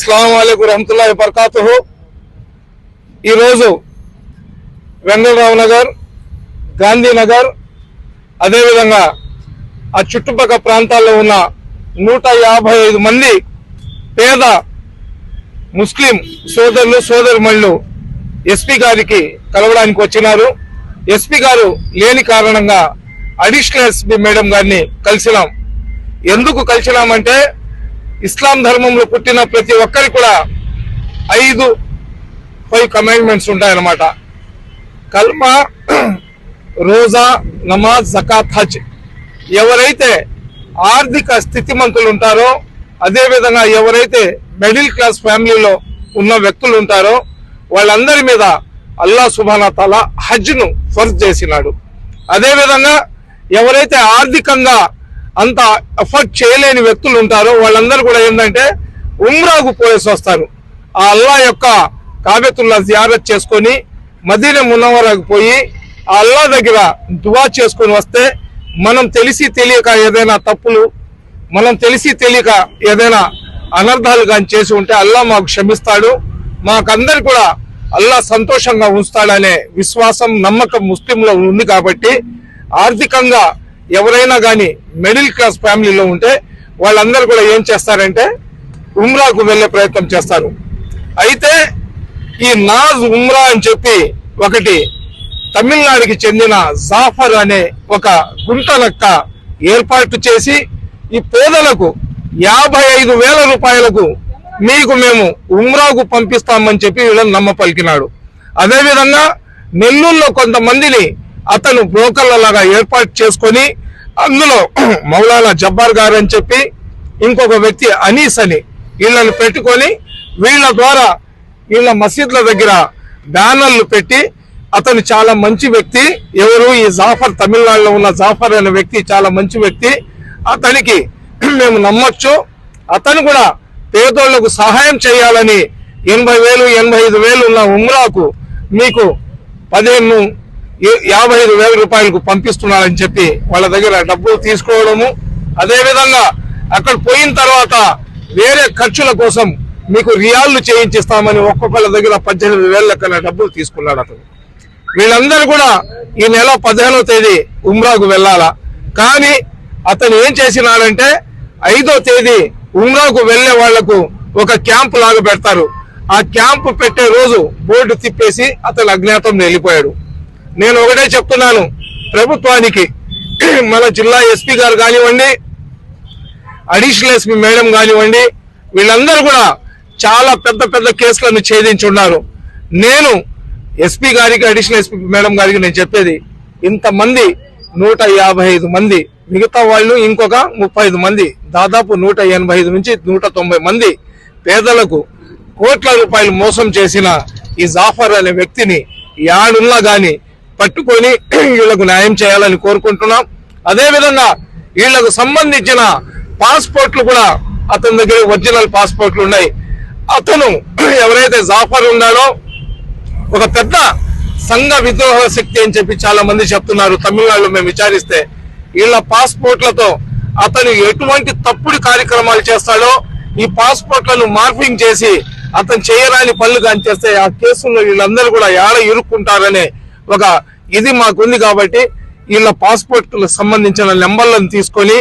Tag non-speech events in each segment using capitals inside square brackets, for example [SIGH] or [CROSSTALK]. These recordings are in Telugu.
అస్సలం అయికు రహమతుల్లా బర్కాతు ఈరోజు వెంగళరావు నగర్ గాంధీనగర్ అదేవిధంగా ఆ చుట్టుపక్కల ప్రాంతాల్లో ఉన్న నూట యాభై ఐదు మంది పేద ముస్లిం సోదరులు సోదరుమణులు ఎస్పీ గారికి కలవడానికి వచ్చినారు. ఎస్పీ గారు లేని కారణంగా అడిషనల్ ఎస్పీ మేడం గారిని కలిసినాం. ఎందుకు కలిసినామంటే ఇస్లాం ధర్మంలో పుట్టిన ప్రతి ఒక్కరి కూడా ఐదు ఫైవ్ కమాండ్మెంట్స్ ఉంటాయన్నమాట. కల్మా రోజా నమాజ్ జకాత్ హజ్. ఎవరైతే ఆర్థిక స్థితిమంతులు ఉంటారో అదేవిధంగా ఎవరైతే మిడిల్ క్లాస్ ఫ్యామిలీలో ఉన్న వ్యక్తులు ఉంటారో వాళ్ళందరి మీద అల్లా సుభానా తాలా హజ్ను ఫర్జ్ చేసినాడు. అదేవిధంగా ఎవరైతే ఆర్థికంగా అంత ఎఫర్ట్ చేయలేని వ్యక్తులు ఉంటారు. వాళ్ళందరూ కూడా ఏంటంటే ఉమ్రాకు పోయేసి వస్తారు. ఆ అల్లా యొక్క కాబెతుల్లా జియారత్ చేసుకొని మదీన మున్నవరకు పోయి ఆ అల్లా దగ్గర దువా చేసుకొని వస్తే మనం తెలిసి తెలియక ఏదైనా తప్పులు మనం తెలిసి తెలియక ఏదైనా అనర్థాలు కానీ చేసి ఉంటే అల్లా మాకు క్షమిస్తాడు. మాకందరు కూడా అల్లా సంతోషంగా ఉంచుతాడనే విశ్వాసం నమ్మకం ముస్లింలో ఉంది కాబట్టి ఆర్థికంగా ఎవరైనా కానీ మిడిల్ క్లాస్ ఫ్యామిలీలో ఉంటే వాళ్ళందరూ కూడా ఏం చేస్తారంటే ఉమ్రాకు వెళ్ళే ప్రయత్నం చేస్తారు. అయితే ఈ నాజ్ ఉమ్రా అని చెప్పి ఒకటి తమిళనాడుకి చెందిన జాఫర్ అనే ఒక గుంటనక్క ఏర్పాటు చేసి ఈ పేదలకు యాభై ఐదు వేల రూపాయలకు మీకు మేము ఉమ్రాకు పంపిస్తామని చెప్పి వీళ్ళని నమ్మ పలికినాడు అదేవిధంగా నెల్లూరులో కొంతమందిని అతను బ్రోకర్ల లాగా ఏర్పాటు చేసుకొని అందులో [CLEARS THROAT] మౌలానా జబ్బార్ గారు అని చెప్పి ఇంకొక వ్యక్తి అనీస్ అని వీళ్ళని పెట్టుకొని వీళ్ళ ద్వారా వీళ్ళ మసీద్ల దగ్గర బ్యానర్లు పెట్టి అతను చాలా మంచి వ్యక్తి. ఎవరు? ఈ జాఫర్ తమిళనాడులో ఉన్న జాఫర్ అనే వ్యక్తి చాలా మంచి వ్యక్తి. అతనికి [CLEARS THROAT] మేము నమ్మొచ్చు. అతను కూడా పేదోళ్ళకు సహాయం చేయాలని ఎనభై వేలు ఎనభై ఐదు వేలు ఉన్న ఉమ్రాకు మీకు పదిహేను యాభై ఐదు వేల రూపాయలకు పంపిస్తున్నారని చెప్పి వాళ్ళ దగ్గర డబ్బులు తీసుకోవడము. అదేవిధంగా అక్కడ పోయిన తర్వాత వేరే ఖర్చుల కోసం మీకు రియాళ్ళు చేయించిస్తామని ఒక్కొక్కళ్ళ దగ్గర పద్దెనిమిది వేల లెక్కన డబ్బులు తీసుకున్నాడు అతను. వీళ్ళందరూ కూడా ఈ నెల పదిహేనో తేదీ ఉమ్రాకు వెళ్ళాలా? కానీ అతను ఏం చేసినాడంటే ఐదో తేదీ ఉమ్రాకు వెళ్ళే వాళ్ళకు ఒక క్యాంప్ లాగా పెడతారు. ఆ క్యాంప్ పెట్టే రోజు బోర్డు తిప్పేసి అతను అజ్ఞాతం వెళ్ళిపోయాడు. నేను ఒకటే చెప్తున్నాను. ప్రభుత్వానికి [CLEARS THROAT] మన జిల్లా ఎస్పీ గారు కానివ్వండి అడిషనల్ ఎస్పీ మేడం కానివ్వండి వీళ్ళందరూ కూడా చాలా పెద్ద పెద్ద కేసులను ఛేదించున్నారు. నేను ఎస్పీ గారికి అడిషనల్ ఎస్పీ మేడం గారికి నేను చెప్పేది ఇంతమంది నూట యాభై ఐదు మంది మిగతా వాళ్ళు ఇంకొక ముప్పై ఐదు మంది దాదాపు నూట ఎనభై ఐదు నుంచి నూట తొంభై మంది పేదలకు కోట్ల రూపాయలు మోసం చేసిన ఈ జాఫర్ అనే వ్యక్తిని యాడున్నా గాని పట్టుకొని వీళ్ళకు న్యాయం చేయాలని కోరుకుంటున్నాం. అదే విధంగా వీళ్ళకు సంబంధించిన పాస్పోర్ట్లు కూడా అతని దగ్గర ఒరిజినల్ పాస్పోర్ట్లు ఉన్నాయి. అతను ఎవరైతే జాఫర్ ఉన్నాడో ఒక పెద్ద సంఘ విద్రోహ శక్తి అని చెప్పి చాలా మంది చెప్తున్నారు. తమిళనాడులో మేము విచారిస్తే వీళ్ళ పాస్పోర్ట్లతో అతను ఎటువంటి తప్పుడు కార్యక్రమాలు చేస్తాడో ఈ పాస్పోర్ట్లను మార్పింగ్ చేసి అతను చేయరాని పనులు కానీ చేస్తే ఆ కేసుల్లో వీళ్ళందరూ కూడా ఏడ ఇరుక్కుంటారనే ఒక ఇది మాకుంది కాబట్టి వీళ్ళ పాస్పోర్ట్లకు సంబంధించిన నెంబర్లను తీసుకొని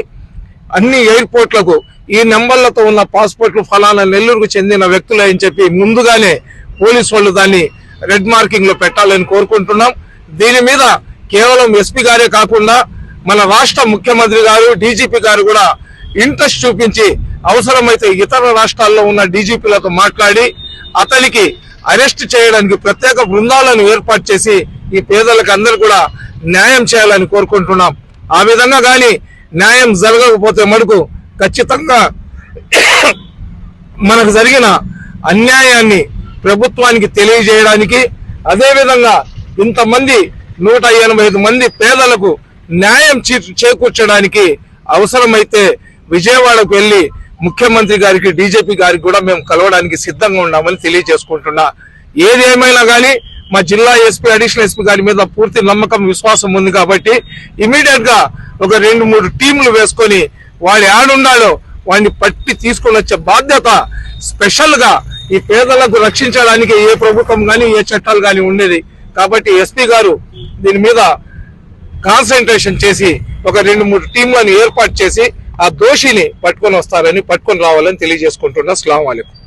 అన్ని ఎయిర్పోర్ట్లకు ఈ నెంబర్లతో ఉన్న పాస్పోర్ట్లు ఫలానా నెల్లూరుకు చెందిన వ్యక్తులు అని చెప్పి ముందుగానే పోలీసు వాళ్ళు దాన్ని రెడ్ మార్కింగ్లో పెట్టాలని కోరుకుంటున్నాం. దీని మీద కేవలం ఎస్పీ గారే కాకుండా మన రాష్ట్ర ముఖ్యమంత్రి గారు డీజీపీ గారు కూడా ఇంట్రెస్ట్ చూపించి అవసరమైతే ఇతర రాష్ట్రాల్లో ఉన్న డీజీపీలతో మాట్లాడి అతనికి అరెస్ట్ చేయడానికి ప్రత్యేక బృందాలను ఏర్పాటు చేసి ఈ పేదలకు అందరూ కూడా న్యాయం చేయాలని కోరుకుంటున్నాం. ఆ విధంగా కానీ న్యాయం జరగకపోతే మటుకు ఖచ్చితంగా [COUGHS] మనకు జరిగిన అన్యాయాన్ని ప్రభుత్వానికి తెలియజేయడానికి అదేవిధంగా ఇంతమంది నూట ఎనభై ఐదు మంది పేదలకు న్యాయం చే- చేకూర్చడానికి అవసరమైతే విజయవాడకు వెళ్ళి ముఖ్యమంత్రి గారికి డీజీపీ గారికి కూడా మేము కలవడానికి సిద్ధంగా ఉన్నామని తెలియజేసుకుంటున్నా. ఏది ఏమైనా కానీ మా జిల్లా ఎస్పీ అడిషనల్ ఎస్పీ గారి మీద పూర్తి నమ్మకం విశ్వాసం ఉంది కాబట్టి ఇమీడియట్గా ఒక రెండు మూడు టీంలు వేసుకొని వాడు ఆడుండాలో వాడిని పట్టి తీసుకొని వచ్చే బాధ్యత స్పెషల్గా ఈ పేదలకు రక్షించడానికి ఏ ప్రభుత్వం కానీ ఏ చట్టాలు కానీ ఉండేది. కాబట్టి ఎస్పీ గారు దీని మీద కాన్సన్ట్రేషన్ చేసి ఒక రెండు మూడు టీంలను ఏర్పాటు చేసి ఆ దోషిని పట్టుకొని వస్తారని పట్టుకొని రావాలని తెలియజేసుకుంటున్నా. అస్సలాము అలైకుం